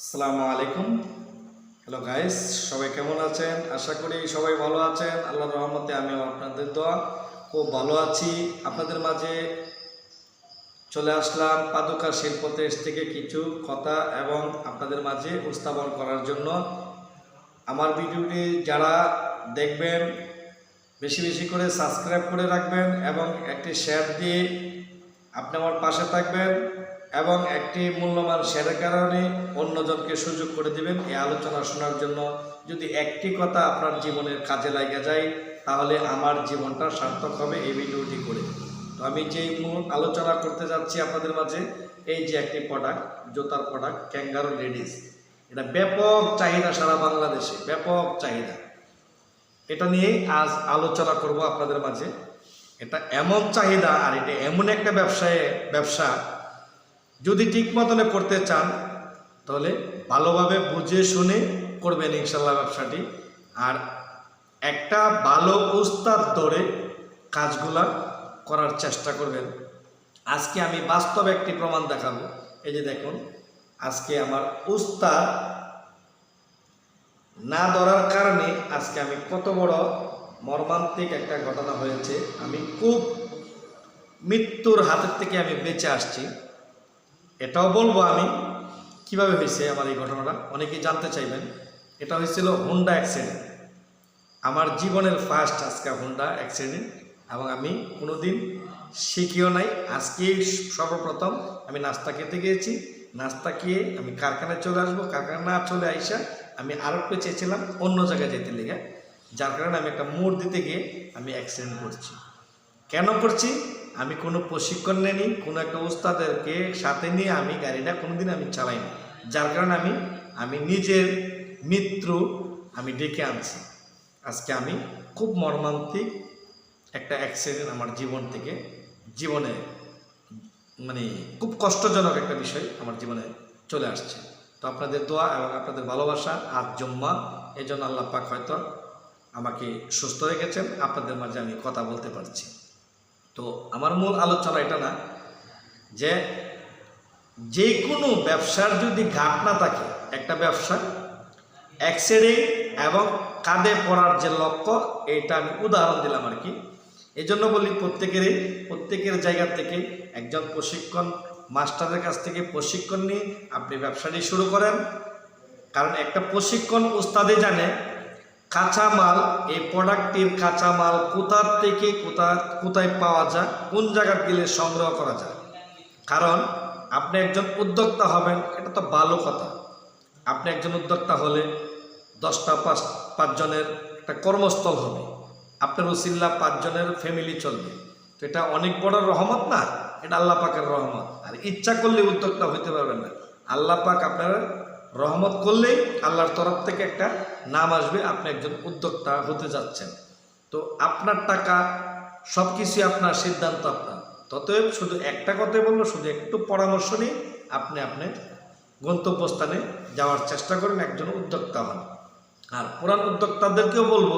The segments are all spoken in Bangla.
আসসালামু আলাইকুম। হ্যালো গাইস সবাই কেমন আছেন? আশা করি সবাই ভালো আছেন। আল্লাহর রহমতে আমিও আপনাদের দোয়া খুব ভালো আছি। আপনাদের মাঝে চলে আসলাম পাদুকা শিল্প দেশ থেকে কিছু কথা এবং আপনাদের মাঝে উপস্থাপন করার জন্য। আমার ভিডিওটি যারা দেখবেন, বেশি বেশি করে সাবস্ক্রাইব করে রাখবেন এবং একটি শেয়ার দিয়ে আপনি আমার পাশে থাকবেন। এবং একটি মূল্যবান শেয়ারের কারণে অন্যজনকে সুযোগ করে দিবেন এই আলোচনা শোনার জন্য। যদি একটি কথা আপনার জীবনের কাজে লাগে যায়, তাহলে আমার জীবনটা সার্থক হবে এই ভিডিওটি করে। তো আমি মূল আলোচনা করতে যাচ্ছি আপনাদের মাঝে, এই যে একটি প্রোডাক্ট জুতার প্রোডাক্ট ক্যাঙ্গারো লেডিস এটা ব্যাপক চাহিদা সারা বাংলাদেশে, ব্যাপক চাহিদা। এটা নিয়ে আজ আলোচনা করব আপনাদের মাঝে। এটা এমন চাহিদা আর এটা এমন একটা ব্যবসায়, ব্যবসা যদি ঠিক মতনে করতে চান, তাহলে ভালোভাবে বুঝে শুনে করবেন ইনশাল্লাহ ব্যবসাটি। আর একটা ভালো উস্তাদ ধরে কাজগুলা করার চেষ্টা করবেন। আজকে আমি বাস্তব একটি প্রমাণ দেখাবো। এই যে দেখুন, আজকে আমার উস্তাদ না ধরার কারণে আজকে আমি কত বড় মর্মান্তিক একটা ঘটনা হয়েছে। আমি খুব মৃত্যুর হাতের থেকে আমি বেঁচে আসছি। এটাও বলব আমি, কীভাবে হয়েছে আমার এই ঘটনাটা? অনেকেই জানতে চাইবেন। এটা হয়েছিল হুন্ডা অ্যাক্সিডেন্ট আমার জীবনের ফার্স্ট আজকে হুন্ডা অ্যাক্সিডেন্ট এবং আমি কোনোদিন শিখিও নাই। আজকে সর্বপ্রথম আমি নাস্তা খেতে গিয়েছি। নাস্তা খেয়ে আমি কারখানায় চলে আসব। কারখানা চলে আইসা আমি আরও একটু চেয়েছিলাম অন্য জায়গায় যেতে লেগে। যার কারণে আমি একটা মোড় দিতে গিয়ে আমি অ্যাক্সিডেন্ট করছি। কেন করছি? আমি কোনো প্রশিক্ষণ নেনি কোনো একটা উস্তাদেরকে সাথে নিয়ে আমি গাড়িটা কোনোদিন আমি চালাই না যার কারণে আমি আমি নিজের মৃত্যু আমি ডেকে আনছি। আজকে আমি খুব মর্মান্তিক একটা অ্যাক্সিডেন্ট আমার জীবন থেকে, জীবনে মানে খুব কষ্টজনক একটা বিষয় আমার জীবনে চলে আসছে। তো আপনাদের দোয়া এবং আপনাদের ভালোবাসা আজ জম্মা এই জন্য আল্লাহ পাক হয়তো আমাকে সুস্থ রেখেছেন। আপনাদের মাঝে আমি কথা বলতে পারছি। তো আমার মূল আলোচনা এটা না, যে যে কোনো ব্যবসার যদি ঘাট না থাকে, একটা ব্যবসা অ্যাক্সিডেন্ট এবং কাঁধে পড়ার যে লক্ষ্য, এটা আমি উদাহরণ দিলাম আর কি। এই জন্য বলি প্রত্যেকেরই, প্রত্যেকের জায়গা থেকে একজন প্রশিক্ষণ, মাস্টারের কাছ থেকে প্রশিক্ষণ নিয়ে আপনি ব্যবসাটি শুরু করেন। কারণ একটা প্রশিক্ষণ উস্তাদে জানে কাঁচামাল, এই প্রোডাক্টটির কাঁচামাল কোথার থেকে কোথা, কোথায় পাওয়া যায়, কোন জায়গার গেলে সংগ্রহ করা যায়? কারণ আপনি একজন উদ্যোক্তা হবেন, এটা তো ভালো কথা। আপনি একজন উদ্যোক্তা হলে দশটা পাঁচ, পাঁচজনের একটা কর্মস্থল হবে। আপনার উসিল্লা পাঁচজনের ফ্যামিলি চলবে। তো এটা অনেক বড় রহমত না? এটা আল্লাহ পাকের রহমত। আর ইচ্ছা করলে উদ্যোক্তা হইতে পারবেন না। আল্লাহ পাক আপনার রহমত করলেই আল্লাহর তরফ থেকে একটা নাম আসবে, আপনি একজন উদ্যোক্তা হতে যাচ্ছেন। তো আপনার টাকা সব কিছুই আপনার সিদ্ধান্ত আপনার। ততএব শুধু একটা কথাই বলব, শুধু একটু পরামর্শ নিয়ে আপনি আপনি গন্তব্যস্থানে যাওয়ার চেষ্টা করেন, একজন উদ্যোক্তা হন। আর পুরান উদ্যোক্তাদেরকেও বলব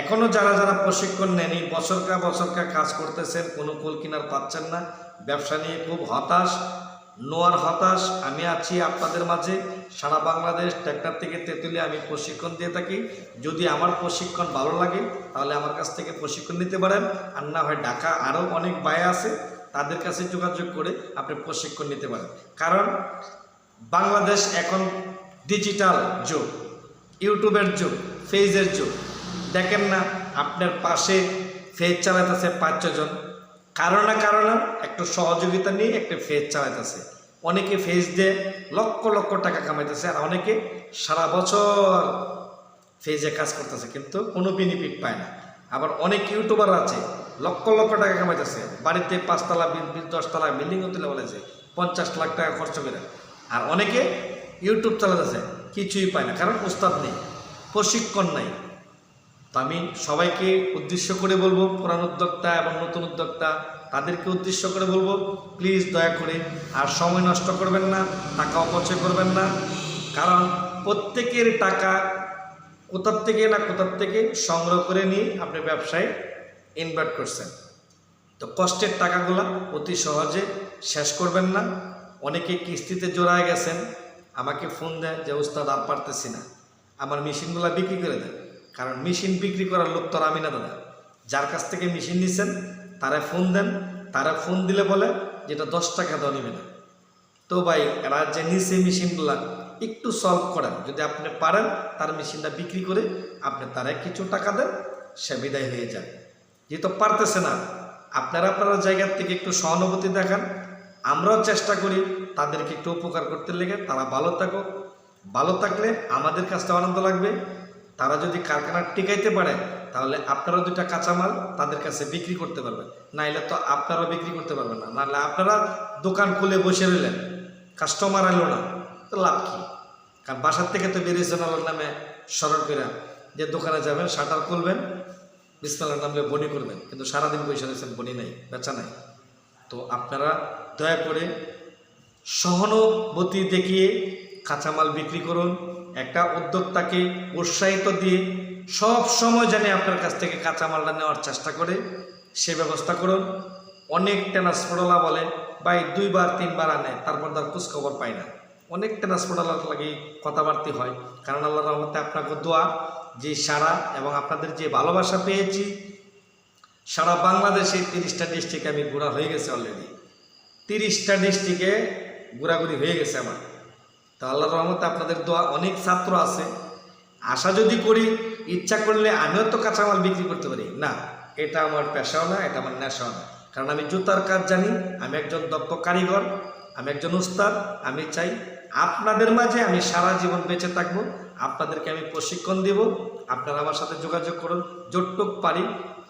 এখনও যারা যারা প্রশিক্ষণ নেনি বছরকা বছরকা কাজ করতেছেন, কোনো কুল কিনার পাচ্ছেন না, ব্যবসা নিয়ে খুব হতাশ নোয়ার হতাশ, আমি আছি আপনাদের মাঝে। সারা বাংলাদেশ ট্র্যাক্টর থেকে তেঁতুলে আমি প্রশিক্ষণ দিয়ে থাকি। যদি আমার প্রশিক্ষণ ভালো লাগে, তাহলে আমার কাছ থেকে প্রশিক্ষণ নিতে পারেন। আর না হয় ঢাকা আরও অনেক বায়ে আছে, তাদের কাছে যোগাযোগ করে আপনি প্রশিক্ষণ নিতে পারেন। কারণ বাংলাদেশ এখন ডিজিটাল যুগ, ইউটিউবের যুগ, ফেজের যুগ। দেখেন না, আপনার পাশে ফেজ চালাইতেছে পাঁচ ছজন কারও না কারও না একটু সহযোগিতা নিয়ে একটা ফেজ চালাইতেছে। অনেকে ফেজ দিয়ে লক্ষ লক্ষ টাকা কামাইতেছে আর অনেকে সারা বছর ফেজে কাজ করতেছে, কিন্তু কোনো বেনিফিট পায় না। আবার অনেক ইউটিউবার আছে, লক্ষ লক্ষ টাকা কামাইতেছে, বাড়িতে পাঁচতলা দশতলা বিল্ডিংও তুলে বলেছে, পঞ্চাশ লাখ টাকা খরচ করে। আর অনেকে ইউটিউব চালাতেছে, কিছুই পায় না, কারণ উস্তাদ নেই, প্রশিক্ষণ নাই। তো আমি সবাইকে উদ্দেশ্য করে বলব পুরান উদ্যোক্তা এবং নতুন উদ্যোক্তা, তাদেরকে উদ্দেশ্য করে বলব প্লিজ দয়া করে আর সময় নষ্ট করবেন না, টাকা অপচয় করবেন না। কারণ প্রত্যেকের টাকা কোথার থেকে না কোথার থেকে সংগ্রহ করে নিয়ে আপনি ব্যবসায় ইনভার্ট করছেন। তো কষ্টের টাকাগুলো অতি সহজে শেষ করবেন না। অনেকে কিস্তিতে জোড়ায় গেছেন, আমাকে ফোন দেয় যে উস্তাদ আর পারতেছি না। আমার মেশিনগুলো বিক্রি করে দেয় কারণ মেশিন বিক্রি করার লোক তো আমি না, দাদা। যার কাছ থেকে মেশিন নিছেন, তারা ফোন দেন। তারা ফোন দিলে বলে যেটা দশ টাকা দেওয়া নেবে না। তো ভাই, এরা যে নিচে মেশিনগুলা, একটু সলভ করেন। যদি আপনি পারেন, তার মেশিনটা বিক্রি করে আপনি তারা কিছু টাকা দেন, সে বিদায় হয়ে যাবে। যেহেতু পারতেছে না, আপনারা আপনারা জায়গার থেকে একটু সহানুভূতি দেখান। আমরাও চেষ্টা করি তাদেরকে একটু উপকার করতে লেগে তারা ভালো থাকুক। ভালো থাকলে আমাদের কাছটা আনন্দ লাগবে। তারা যদি কারখানা টিকাইতে পারে, তাহলে আপনারা দুইটা কাঁচামাল তাদের কাছে বিক্রি করতে পারবেন। নাইলে তো আপনারাও বিক্রি করতে পারবেন না। নাহলে আপনারা দোকান খুলে বসে রইলেন। কাস্টমার এলো না। তো লাভ কি? কারণ বাসার থেকে তো বেরিয়েছেন আল্লাহর নামে স্মরণ করে যে দোকানে যাবেন, শাটার খুলবেন বিসমাল্লার নামলে বনি করবেন। কিন্তু সারাদিন বসে রয়েছেন, বনি নাই, বেচা নাই। তো আপনারা দয়া করে সহানুভূতি দেখিয়ে কাঁচামাল বিক্রি করুন। একটা উদ্যোক্তাকে উৎসাহিত দিয়ে সব সময় জানি আপনার কাছ থেকে কাঁচামালটা নেওয়ার চেষ্টা করে, সে ব্যবস্থা করুন। অনেক ট্রান্সপোর্টওয়ালা বলে, ভাই, দুইবার, তিনবার আনে, তারপর তার খোঁজখবর পায় না। অনেক ট্রান্সপোর্টওয়ালার লাগে কথাবার্তি হয়, কারণ আল্লাহ রহমতে আপনাকে দোয়া, যে সারা এবং আপনাদের যে ভালোবাসা পেয়েছি, সারা বাংলাদেশে তিরিশটা ডিস্ট্রিক্টে আমি ঘোরা হয়ে গেছে অলরেডি তিরিশটা ডিস্ট্রিক্টে ঘোরাঘুরি হয়ে গেছে আমার। তো আল্লাহর রহমতে আপনাদের দোয়া অনেক ছাত্র আছে। আশা যদি করি, ইচ্ছা করলে আমিও তো কাঁচামাল বিক্রি করতে পারি। না, এটা আমার পেশাও না, এটা আমার নেশাও না। কারণ আমি জুতার কাজ জানি, আমি একজন দক্ষ কারিগর, আমি একজন উস্তাদ, আমি চাই আপনাদের মাঝে আমি সারা জীবন বেঁচে থাকব। আপনাদেরকে আমি প্রশিক্ষণ দেব, আপনারা আমার সাথে যোগাযোগ করুন, যতটুক পারি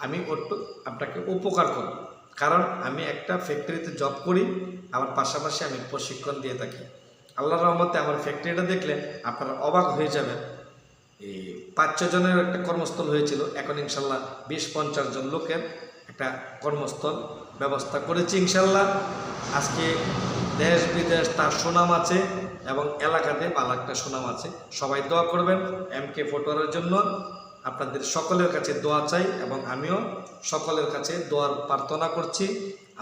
আমি ওটুক আপনাকে উপকার করব। কারণ আমি একটা ফ্যাক্টরিতে জব করি, আমার পাশাপাশি আমি প্রশিক্ষণ দিয়ে থাকি। আল্লাহর রহমতে আমার ফ্যাক্টরিটা দেখলে আপনারা অবাক হয়ে যাবেন। এই পাঁচ ছ জনের একটা কর্মস্থল হয়েছিল। এখন ইনশাল্লাহ বিশ পঞ্চাশ জন লোকের একটা কর্মস্থল ব্যবস্থা করেছি ইনশাল্লাহ। আজকে দেশ বিদেশ তার সুনাম আছে এবং এলাকাতে ভালো একটা সুনাম আছে। সবাই দোয়া করবেন এম কে ফটোয়ারের জন্য। আপনাদের সকলের কাছে দোয়া চাই এবং আমিও সকলের কাছে দোয়ার প্রার্থনা করছি।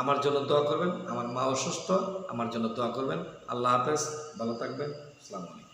আমার জন্য দোয়া করবেন, আমার মা অসুস্থ, আমার জন্য দোয়া করবেন। আল্লাহ হাফেজ, ভালো থাকবেন। আসসালামু আলাইকুম।